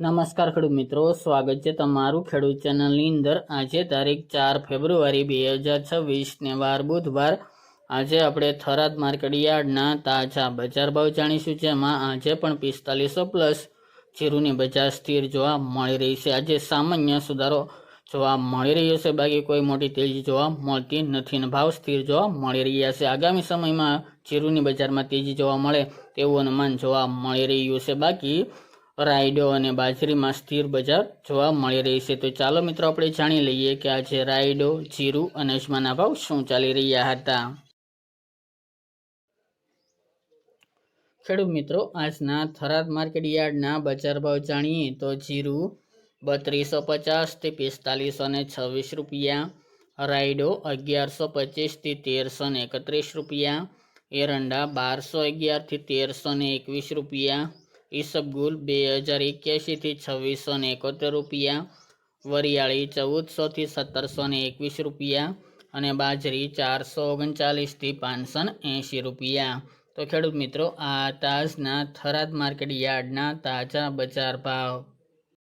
નમસ્કાર ખેડૂત મિત્રો, સ્વાગત છે તમારું ખેડૂત ચેનલની અંદર. આજે તારીખ ચાર ફેબ્રુઆરી બે હજાર છવ્વીસને વાર બુધવાર. આજે આપણે થરાદ માર્કેટ યાર્ડના તાજા બજાર ભાવ જાણીશું, જેમાં આજે પણ પિસ્તાલીસો પ્લસ જીરુની બજાર સ્થિર જોવા મળી રહી છે. આજે સામાન્ય સુધારો જોવા મળી રહ્યો છે, બાકી કોઈ મોટી તેજી જોવા મળતી નથી અને ભાવ સ્થિર જોવા મળી રહ્યા છે. આગામી સમયમાં જીરુની બજારમાં તેજી જોવા મળે તેવું અનુમાન જોવા મળી રહ્યું છે. બાકી રાયડો અને બાજરીમાં સ્થિર બજાર જોવા મળી રહી છે. તો ચાલો મિત્રો, આપણે જાણી લઈએ કે આજે રાયડો, જીરું અને અજમાના ભાવ શું ચાલી રહ્યા હતા. ખેડૂત મિત્રો, આજના થરાદ માર્કેટ યાર્ડના બજાર ભાવ જાણીએ તો જીરું બત્રીસો પચાસથી પિસ્તાલીસો ને છવ્વીસ રૂપિયા, રાયડો અગિયારસો પચીસથી તેરસો ને એકત્રીસ રૂપિયા, એરંડા બારસો અગિયારથી તેરસો ને એકવીસ રૂપિયા ઈસબગુલ બે હજાર એક્યાસીથી છવ્વીસો ને એકોતેર રૂપિયા, વરિયાળી ચૌદસોથી સત્તરસો ને એકવીસ રૂપિયા અને બાજરી ચારસો ઓગણચાલીસથી પાંચસો એંશી રૂપિયા. તો ખેડૂત મિત્રો, આ તાજના થરાદ માર્કેટ યાર્ડના તાજા બજાર ભાવ.